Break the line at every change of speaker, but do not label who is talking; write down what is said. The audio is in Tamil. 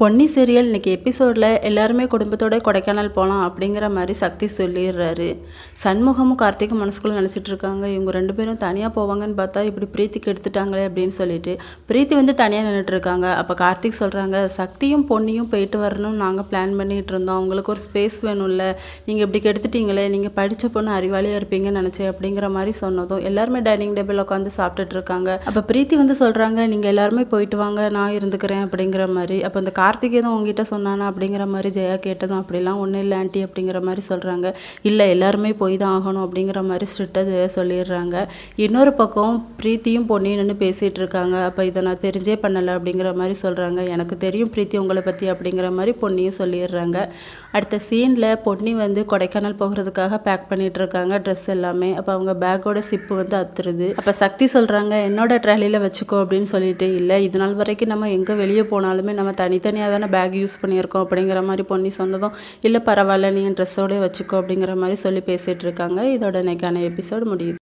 பொன்னி சீரியல் இன்னைக்கு எபிசோடில் எல்லாருமே குடும்பத்தோட கொடைக்கானல் போகலாம் அப்படிங்கிற மாதிரி சக்தி சொல்லிடுறாரு. சண்முகமும் கார்த்திக்கும் மனசுக்குள்ளே நினச்சிட்டு இருக்காங்க. இவங்க ரெண்டு பேரும் தனியாக போவாங்கன்னு பார்த்தா இப்படி பிரீத்திக்கு எடுத்துட்டாங்களே அப்படின்னு சொல்லிட்டு பிரீத்தி வந்து தனியாக நின்றுட்டு இருக்காங்க. அப்போ கார்த்திக் சொல்கிறாங்க சக்தியும் பொன்னியும் போயிட்டு வரணும்னு நாங்கள் பிளான் பண்ணிட்டு இருந்தோம். அவங்களுக்கு ஒரு ஸ்பேஸ் வேணும்ல. நீங்கள் இப்படி கெடுத்துட்டீங்களே. நீங்கள் படித்த பொண்ணு அறிவாளியாக இருப்பீங்கன்னு நினச்சேன் அப்படிங்கிற மாதிரி சொன்னதும் எல்லாருமே டைனிங் டேபிள் உட்காந்து சாப்பிட்டுட்டு இருக்காங்க. அப்போ பிரீத்தி வந்து சொல்கிறாங்க நீங்கள் எல்லாருமே போயிட்டு வாங்க. நான் இருந்துக்கிறேன் அப்படிங்கிற மாதிரி. அப்போ இந்த கார்த்திக் எதுவும் உங்ககிட்ட சொன்னானா அப்படிங்கிற மாதிரி ஜெயா கேட்டதும் அப்படிலாம் ஒன்றும் இல்லை ஆண்டி அப்படிங்கிற மாதிரி சொல்கிறாங்க இல்லை எல்லாருமே போய் தான் ஆகணும் அப்படிங்கிற மாதிரி ஸ்ட்ரிக்டாக ஜெயா சொல்லிடுறாங்க. இன்னொரு பக்கம் பிரீத்தியும் பொன்னின்னு பேசிகிட்டு இருக்காங்க. அப்போ இதை நான் தெரிஞ்சே பண்ணலை அப்படிங்கிற மாதிரி சொல்கிறாங்க எனக்கு தெரியும் பிரீத்தி உங்களை பற்றி அப்படிங்கிற மாதிரி பொன்னியும் சொல்லிடுறாங்க. அடுத்த சீனில் பொன்னி வந்து கொடைக்கானல் போகிறதுக்காக பேக் பண்ணிகிட்டு இருக்காங்க. ட்ரெஸ் எல்லாமே. அப்போ அவங்க பேக்கோட சிப்பு வந்து அத்துருது. அப்போ சக்தி சொல்கிறாங்க என்னோட ட்ராலியில் வச்சுக்கோ அப்படின்னு சொல்லிட்டு இல்லை இது நாள் வரைக்கும் நம்ம எங்கே வெளியே போனாலுமே நம்ம தனித்தனி தனித்தனியாக தானே பேக் யூஸ் பண்ணியிருக்கோம் அப்படிங்கிற மாதிரி பொன்னி சொன்னதும் இல்லை பரவாயில்ல நீ என் ட்ரெஸ்ஸோடய வச்சுக்கோ அப்படிங்கிற மாதிரி சொல்லி பேசிகிட்டு இருக்காங்க. இதோட இன்றைக்கான எபிசோடு முடியுது.